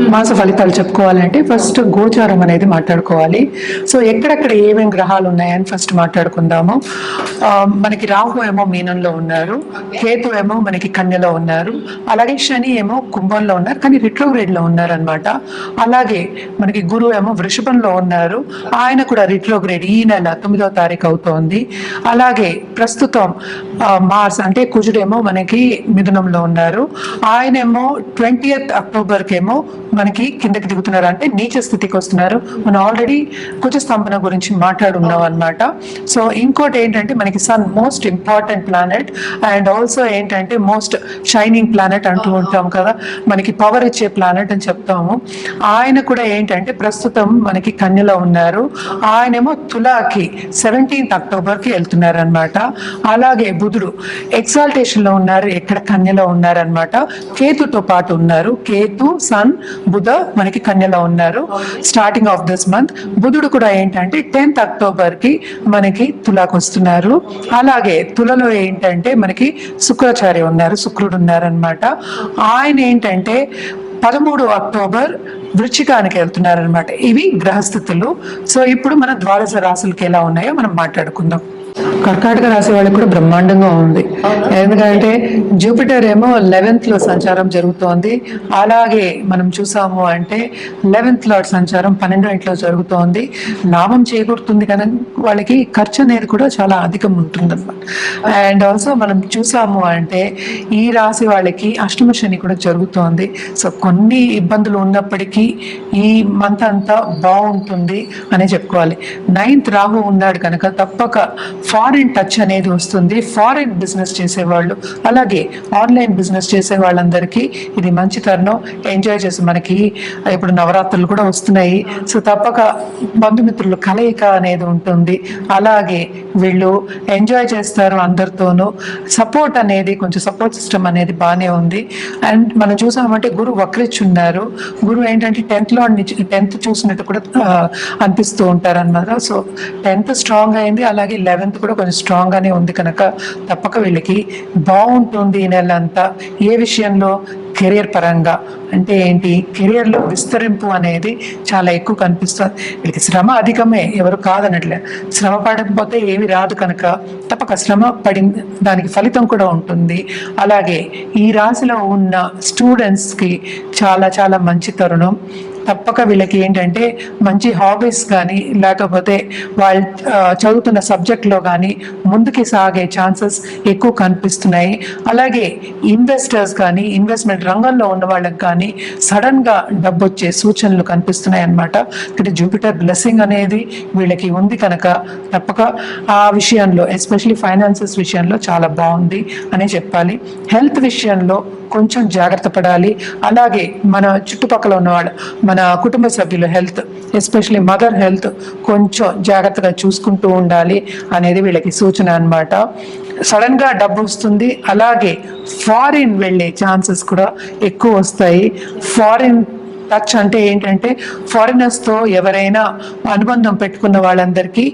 మాస ఫలితాలు చెప్పుకోవాలంటే ఫస్ట్ గోచారం అనేది మాట్లాడుకోవాలి. సో ఎక్కడెక్కడ ఏమేం గ్రహాలు ఉన్నాయని ఫస్ట్ మాట్లాడుకుందాము. మనకి రాహు ఏమో మీనంలో ఉన్నారు. కేతు ఏమో మనకి కన్యలో ఉన్నారు. అలాగే శని ఏమో కుంభంలో ఉన్నారు. కానీ రిట్రోగ్రేడ్లో ఉన్నారు అనమాట అలాగే మనకి గురువు ఏమో వృషభంలో ఉన్నారు. ఆయన కూడా రిట్రోగ్రేడ్ ఈ నెల తొమ్మిదో తారీఖు అవుతోంది. అలాగే ప్రస్తుతం మార్స్ అంటే కుజుడేమో మనకి మిథునంలో ఉన్నారు. ఆయనేమో ట్వంటీయత్ అక్టోబర్కి ఏమో మనకి కిందకి దిగుతున్నారు. అంటే నీచ స్థితికి వస్తున్నారు. మనం ఆల్రెడీ కుజ స్తంభన గురించి మాట్లాడున్నాం అనమాట సో ఇంకోటి ఏంటంటే మనకి sun most important planet and also ఏంటంటే మోస్ట్ షైనింగ్ ప్లానెట్ అంటూ ఉంటాం కదా. మనకి పవర్ ఇచ్చే ప్లానెట్ అని చెప్తాము. ఆయన కూడా ఏంటంటే ప్రస్తుతం మనకి కన్యలో ఉన్నారు. ఆయనేమో తులాకి సెవెంటీన్త్ అక్టోబర్కి వెళ్తున్నారు అనమాట అలాగే బుధుడు ఎక్సాల్టేషన్లో ఉన్నారు. ఎక్కడ కన్యలో ఉన్నారనమాట కేతుతో పాటు ఉన్నారు. కేతు సన్ బుధ మనకి కన్యలో ఉన్నారు. స్టార్టింగ్ ఆఫ్ దిస్ మంత్ బుధుడు కూడా ఏంటంటే టెన్త్ అక్టోబర్కి మనకి తులాకు వస్తున్నారు. అలాగే తులలో ఏంటంటే మనకి శుక్రాచార్య ఉన్నారు శుక్రుడు ఉన్నారనమాట ఆయన ఏంటంటే పదమూడు అక్టోబర్ వృచ్చికానికి వెళ్తున్నారనమాట ఇవి గ్రహస్థితులు. సో ఇప్పుడు మన ద్వాదశ రాసులకి ఎలా ఉన్నాయో మనం మాట్లాడుకుందాం. కర్కాటక రాశి వాళ్ళకి కూడా బ్రహ్మాండంగా ఉంది. ఎందుకంటే జూపిటర్ ఏమో లెవెన్త్లో సంచారం జరుగుతోంది. అలాగే మనం చూసాము అంటే లెవెన్త్లో సంచారం పన్నెండో ఇంట్లో జరుగుతోంది. లాభం చేకూరుతుంది కానీ వాళ్ళకి ఖర్చు అనేది కూడా చాలా అధికం ఉంటుంది అండ్ ఆల్సో మనం చూసాము అంటే ఈ రాశి వాళ్ళకి అష్టమ శని కూడా జరుగుతోంది. సో కొన్ని ఇబ్బందులు ఉన్నప్పటికీ ఈ మంత్ అంతా బాగుంటుంది అనే చెప్పుకోవాలి. నైన్త్ రాహు ఉన్నాడు కనుక తప్పక ఫారిన్ టచ్ అనేది వస్తుంది. ఫారిన్ బిజినెస్ చేసేవాళ్ళు అలాగే ఆన్లైన్ బిజినెస్ చేసే వాళ్ళందరికీ ఇది మంచి తరుణం. ఎంజాయ్ చేసి మనకి ఇప్పుడు నవరాత్రులు కూడా వస్తున్నాయి. సో తప్పక బంధుమిత్రులు కలయిక అనేది ఉంటుంది. అలాగే వీళ్ళు ఎంజాయ్ చేస్తారు అందరితోనూ. సపోర్ట్ అనేది కొంచెం సపోర్ట్ సిస్టమ్ అనేది బాగానే ఉంది. అండ్ మనం చూసామంటే గురువు వక్రిచ్చున్నారు గురువు ఏంటంటే టెన్త్లో టెన్త్ చూసినట్టు కూడా అనిపిస్తూ ఉంటారు అనమాట సో టెన్త్ స్ట్రాంగ్ అయింది. అలాగే లెవెన్త్ కూడా కొంచెం స్ట్రాంగ్గానే ఉంది కనుక తప్పక వీళ్ళకి బాగుంటుంది ఈ నెల అంతా. ఏ విషయంలో? కెరియర్ పరంగా. అంటే ఏంటి? కెరియర్లో విస్తరింపు అనేది చాలా ఎక్కువ కనిపిస్తుంది. వీళ్ళకి శ్రమ అధికమే ఎవరు కాదనట్లే. శ్రమ పడకపోతే ఏమి రాదు కనుక తప్పక శ్రమ పడింది దానికి ఫలితం కూడా ఉంటుంది. అలాగే ఈ రాశిలో ఉన్న స్టూడెంట్స్కి చాలా చాలా మంచి తరుణం. తప్పక వీళ్ళకి ఏంటంటే మంచి హాబీస్ కానీ లేకపోతే వాళ్ళు చదువుతున్న సబ్జెక్ట్లో కానీ ముందుకి సాగే ఛాన్సెస్ ఎక్కువ కనిపిస్తున్నాయి. అలాగే ఇన్వెస్టర్స్ కానీ ఇన్వెస్ట్మెంట్ రంగంలో ఉన్న వాళ్ళకి కానీ సడన్గా డబ్బు వచ్చే సూచనలు కనిపిస్తున్నాయి అన్నమాట. ఇక్కడ జూపిటర్ బ్లెస్సింగ్ అనేది వీళ్ళకి ఉంది కనుక తప్పక ఆ విషయంలో ఎస్పెషలీ ఫైనాన్సెస్ విషయంలో చాలా బాగుంది అనే చెప్పాలి. హెల్త్ విషయంలో కొంచెం జాగ్రత్త పడాలి. అలాగే మన చుట్టుపక్కల ఉన్నవాళ్ళు మన కుటుంబ సభ్యుల హెల్త్ ఎస్పెషలీ మదర్ హెల్త్ కొంచెం జాగ్రత్తగా చూసుకుంటూ ఉండాలి అనేది వీళ్ళకి సూచన అనమాట సడన్గా డబ్బు వస్తుంది అలాగే ఫారిన్ వెళ్ళే ఛాన్సెస్ కూడా ఎక్కువ వస్తాయి. ఫారిన్ టచ్ అంటే ఏంటంటే ఫారినర్స్తో ఎవరైనా అనుబంధం పెట్టుకున్న వాళ్ళందరికీ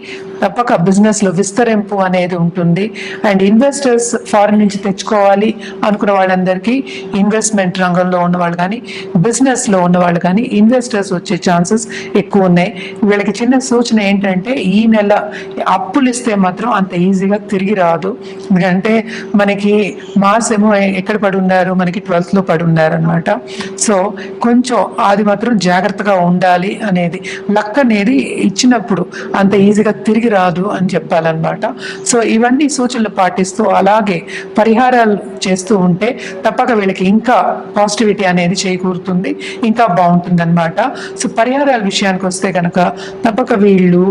తప్పక బిజినెస్లో లో విస్తరింపు అనేది ఉంటుంది. అండ్ ఇన్వెస్టర్స్ ఫారిన్ నుంచి తెచ్చుకోవాలి అనుకున్న వాళ్ళందరికీ ఇన్వెస్ట్మెంట్ రంగంలో ఉన్న వాళ్ళు కానీ బిజినెస్లో లో ఉన్న వాళ్ళు కానీ ఇన్వెస్టర్స్ వచ్చే ఛాన్సెస్ ఎక్కువ ఉన్నాయి. వీళ్ళకి చిన్న సూచన ఏంటంటే ఈ నెల అప్పులు ఇస్తే మాత్రం అంత ఈజీగా తిరిగి రాదు. ఎందుకంటే మనకి మార్స్ ఏమో ఎక్కడ పడి ఉన్నారు? మనకి ట్వెల్త్లో పడి ఉన్నారు అనమాట సో కొంచెం అది మాత్రం జాగ్రత్తగా ఉండాలి అనేది. లక్ అనేది ఇచ్చినప్పుడు అంత ఈజీగా తిరిగి రాదు అని చెప్పాలన్నమాట. సో ఇవన్నీ సూచనలు పాటిస్తూ అలాగే పరిహారాలు చేస్తూ ఉంటే తప్పక వీళ్ళకి ఇంకా పాజిటివిటీ అనేది చేకూరుతుంది ఇంకా బాగుంటుంది అనమాట సో పరిహారాల విషయానికి వస్తే కనుక తప్పక వీళ్ళు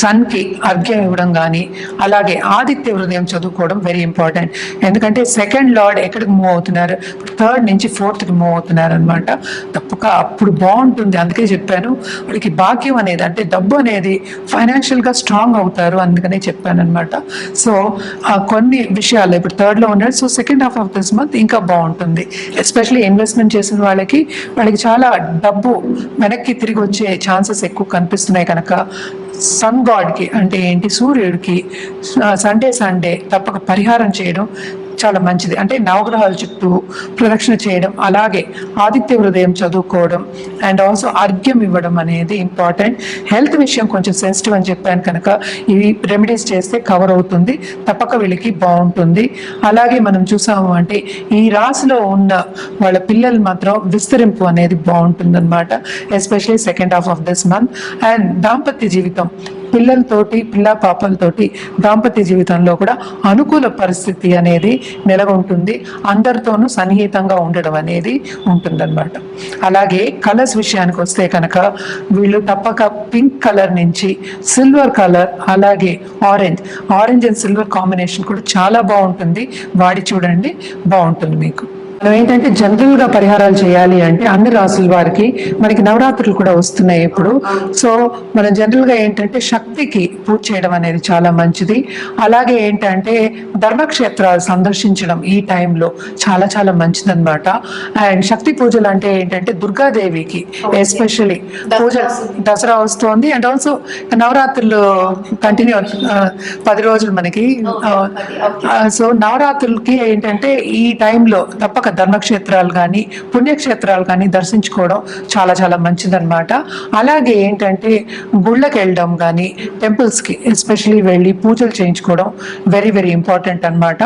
సన్కి అర్ఘ్యం ఇవ్వడం కానీ అలాగే ఆదిత్య హృదయం చదువుకోవడం వెరీ ఇంపార్టెంట్ ఎందుకంటే సెకండ్ లార్డ్ ఎక్కడికి మూవ్ అవుతున్నారు? థర్డ్ నుంచి ఫోర్త్కి మూవ్ అవుతున్నారు అనమాట తప్పక అప్పుడు బాగుంటుంది. అందుకే చెప్పాను. వాళ్ళకి భాగ్యం అనేది అంటే డబ్బు అనేది ఫైనాన్షియల్గా స్ట్రాంగ్ అవుతారు అందుకనే చెప్పాను అనమాట సో కొన్ని విషయాలు ఇప్పుడు థర్డ్లో ఉన్నారు so second half of this month ఇంకా బాగుంటుంది. ఎస్పెషల్లీ ఇన్వెస్ట్మెంట్ చేసిన వాళ్ళకి వాళ్ళకి చాలా డబ్బు వెనక్కి తిరిగి వచ్చే ఛాన్సెస్ ఎక్కువ కనిపిస్తున్నాయి కనుక. సన్ గాడ్కి అంటే ఏంటి? సూర్యుడికి సండే సండే తప్పక పరిహారం చేయడం చాలా మంచిది. అంటే నవగ్రహాల చుట్టూ ప్రదక్షిణ చేయడం అలాగే ఆదిత్య హృదయం చదువుకోవడం అండ్ ఆల్సో అర్ఘ్యం ఇవ్వడం అనేది ఇంపార్టెంట్ హెల్త్ విషయం కొంచెం సెన్సిటివ్ అని చెప్పాను కనుక ఇవి రెమెడీస్ చేస్తే కవర్ అవుతుంది తప్పక వీళ్ళకి బాగుంటుంది. అలాగే మనం చూసాము అంటే ఈ రాశిలో ఉన్న వాళ్ళ పిల్లలు మాత్రం విస్తరింపు అనేది బాగుంటుంది అనమాట especially second half of this month and దాంపత్య జీవితం పిల్లలతోటి పిల్ల పాపలతోటి దాంపత్య జీవితంలో కూడా అనుకూల పరిస్థితి అనేది నెలకొంటుంది. అందరితోనూ సన్నిహితంగా ఉండడం అనేది ఉంటుందన్నమాట. అలాగే కలర్స్ విషయానికి వస్తే కనుక వీళ్ళు తప్పక పింక్ కలర్ నుంచి సిల్వర్ కలర్ అలాగే orange. Orange and silver combination కూడా చాలా బాగుంటుంది. వాడి చూడండి బాగుంటుంది మీకు. మనం ఏంటంటే జనరల్గా పరిహారాలు చేయాలి అంటే అన్ని రాసుల వారికి మనకి నవరాత్రులు కూడా వస్తున్నాయి ఇప్పుడు. సో మనం జనరల్గా ఏంటంటే శక్తికి పూజ చేయడం అనేది చాలా మంచిది. అలాగే ఏంటంటే ధర్మక్షేత్రాలు సందర్శించడం ఈ టైంలో చాలా చాలా మంచిదన్నమాట. అండ్ శక్తి పూజలు అంటే ఏంటంటే దుర్గాదేవికి ఎస్పెషల్లీ పూజ దసరా వస్తుంది. అండ్ ఆల్సో నవరాత్రులు కంటిన్యూ పది రోజులు మనకి సో నవరాత్రులకి ఏంటంటే ఈ టైంలో తప్పక ధర్మక్షేత్రాలు కానీ పుణ్యక్షేత్రాలు కానీ దర్శించుకోవడం చాలా చాలా మంచిదన్నమాట. అలాగే ఏంటంటే గుళ్ళకి వెళ్ళడం కానీ టెంపుల్స్కి ఎస్పెషలీ వెళ్ళి పూజలు చేయించుకోవడం వెరీ వెరీ ఇంపార్టెంట్ అన్నమాట.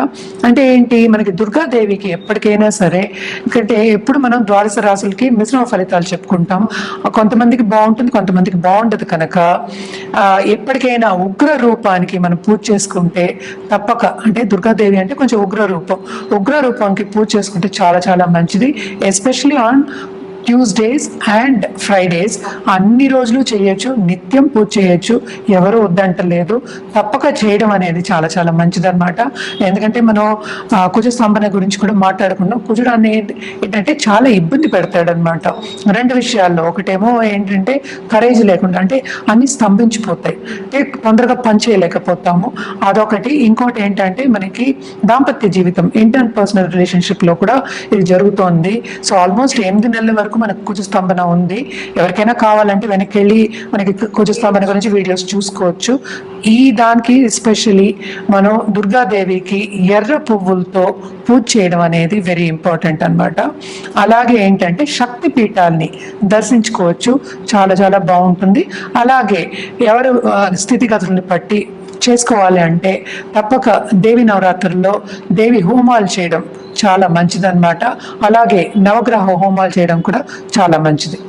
అంటే ఏంటి మనకి దుర్గాదేవికి ఎప్పటికైనా సరే ఎందుకంటే ఎప్పుడు మనం ద్వాదశ రాసులకి మిశ్రమ ఫలితాలు చెప్పుకుంటాం. కొంతమందికి బాగుంటుంది కొంతమందికి బాగుండదు కనుక ఎప్పటికైనా ఉగ్ర రూపానికి మనం పూజ చేసుకుంటే తప్పక అంటే దుర్గాదేవి అంటే కొంచెం ఉగ్ర రూపం ఉగ్ర రూపానికి పూజ చేసుకుంటే చాలా చాలా మంచిది especially on Tuesdays and Fridays అన్ని రోజులు చేయొచ్చు నిత్యం పూజ చేయొచ్చు ఎవరు వద్దంటలేదు. తప్పక చేయడం అనేది చాలా చాలా మంచిదన్నమాట. ఎందుకంటే మనం కుజ స్తంభన గురించి కూడా మాట్లాడుకున్నాం. కుజుడు అనేది ఏంటంటే చాలా ఇబ్బంది పెడతాడనమాట రెండు విషయాల్లో. ఒకటేమో ఏంటంటే కరేజ్ లేకుండా అంటే అన్ని స్తంభించిపోతాయి. అంటే తొందరగా పని చేయలేకపోతాము. అదొకటి. ఇంకోటి ఏంటంటే మనకి దాంపత్య జీవితం ఇంటర్ పర్సనల్ రిలేషన్షిప్లో కూడా ఇది జరుగుతోంది. సో ఆల్మోస్ట్ ఎనిమిది నెలల వరకు మనకు కుజస్తంభన ఉంది. ఎవరికైనా కావాలంటే వెనక్కి వెళ్ళి మనకి కుజస్తంభన గురించి వీడియోస్ చూసుకోవచ్చు. ఈ దానికి ఎస్పెషలీ మనం దుర్గాదేవికి ఎర్ర పువ్వులతో పూజ చేయడం అనేది వెరీ ఇంపార్టెంట్ అన్నమాట. అలాగే ఏంటంటే శక్తి పీఠాల్ని దర్శించుకోవచ్చు. చాలా చాలా బాగుంటుంది. అలాగే ఎవరు స్థితిగతులను స్థితిగతుల్ని బట్టి చేసుకోవాలి అంటే తప్పక దేవి నవరాత్రుల్లో దేవి హోమాలు చేయడం చాలా మంచిదన్నమాట. అలాగే నవగ్రహ హోమాలు చేయడం కూడా చాలా మంచిది.